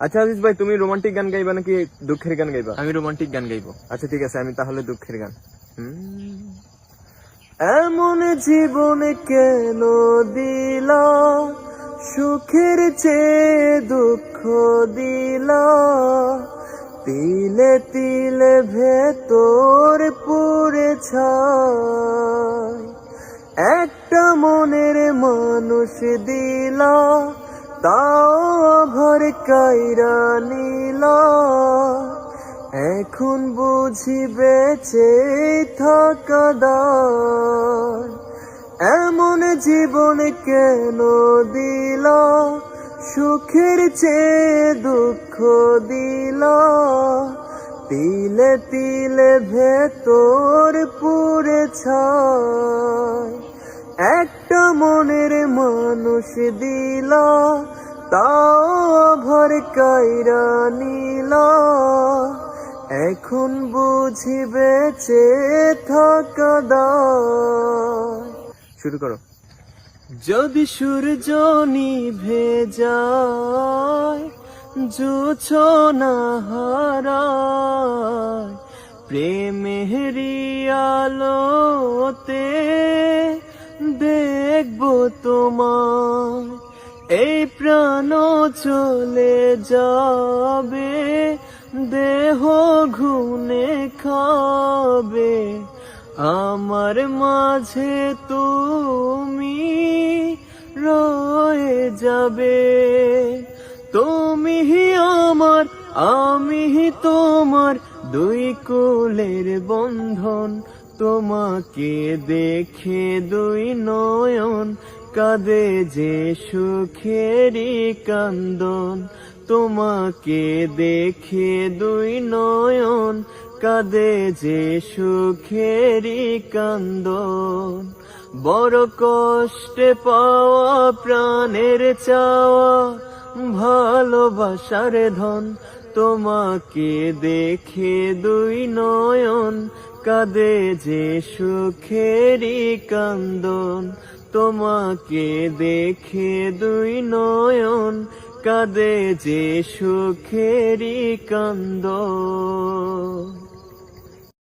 আচ্ছা আজিজ ভাই তুমি রোমান্টিক গান গাইবা নাকি দুঃখের গান গাইবা? আমি রোমান্টিক গান গাইবো। আচ্ছা ঠিক আছে আমি তাহলে দুঃখের গান। এমন জীবন কেন দিল? সুখের চেয়ে দুঃখ দিল? তিলে তিলে ভেতর পুরে একটা মনের মানুষ দিল তাও ভর কাইরা নিল। এখন বুঝি বেঁচে থাকা এমন জীবন কেন দিল? সুখের চেয়ে দুঃখ দিল। তিলে তিলে ভেতর পুরে ছায় একটা মনের মানুষ দিল। কাইরা নিল। এখন বুঝি বেঁচে থাকা শুরু করো। যদি সূর্য নিভে যায়, জোছনা হারায় প্রেমেরই আলোতে দেখব তোমার এই প্রাণ চলে যাবে, দেহ ঘুনে খাবে। আমার মাঝে তুমি রয়ে যাবে। তুমি আমার, আমি তোমার। দুই কুলের বন্ধন তোমাকে দেখে দুই নয়ন কাঁদে যে সুখেরই কান্দন, তোমাকে দেখে দুই নয়ন, কাঁদে যে সুখেরই কান্দন। বড় কষ্টে পাওয়া প্রাণের চাওয়া, ভালোবাসার ধন, তোমাকে দেখে দুই নয়ন কাঁদে যে সুখেরই কান্দন। তোমাকে দেখে দুই নয়ন কাঁদে যে সুখেরই কান্দন।